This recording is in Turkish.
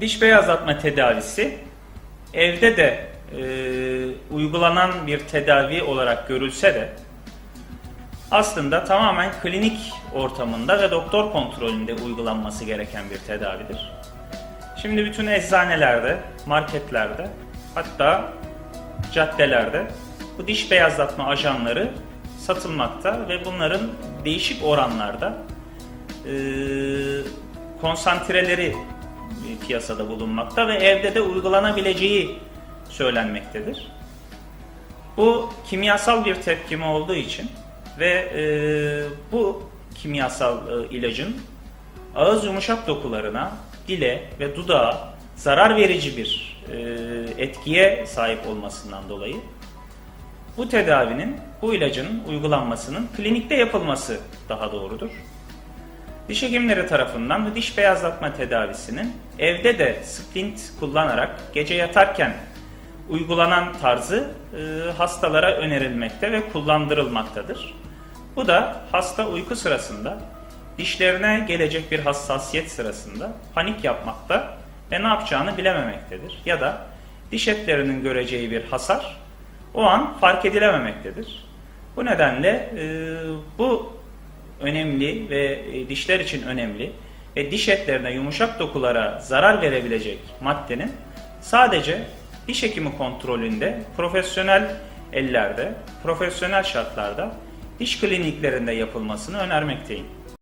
Diş beyazlatma tedavisi evde de e, uygulanan bir tedavi olarak görülse de aslında tamamen klinik ortamında ve doktor kontrolünde uygulanması gereken bir tedavidir. Şimdi bütün eczanelerde, marketlerde, hatta caddelerde bu diş beyazlatma ajanları satılmakta ve bunların değişik oranlarda e, konsantreleri piyasada bulunmakta ve evde de uygulanabileceği söylenmektedir. Bu kimyasal bir tepkime olduğu için ve e, bu kimyasal e, ilacın ağız yumuşak dokularına, dile ve dudağa zarar verici bir e, etkiye sahip olmasından dolayı bu tedavinin, bu ilacın uygulanmasının klinikte yapılması daha doğrudur. Diş hekimleri tarafından bu diş beyazlatma tedavisinin evde de splint kullanarak gece yatarken uygulanan tarzı e, hastalara önerilmekte ve kullandırılmaktadır. Bu da hasta uyku sırasında dişlerine gelecek bir hassasiyet sırasında panik yapmakta ve ne yapacağını bilememektedir. Ya da diş etlerinin göreceği bir hasar o an fark edilememektedir. Bu nedenle e, bu önemli ve e, dişler için önemli ve diş etlerine yumuşak dokulara zarar verebilecek maddenin sadece diş hekimi kontrolünde profesyonel ellerde, profesyonel şartlarda diş kliniklerinde yapılmasını önermekteyim.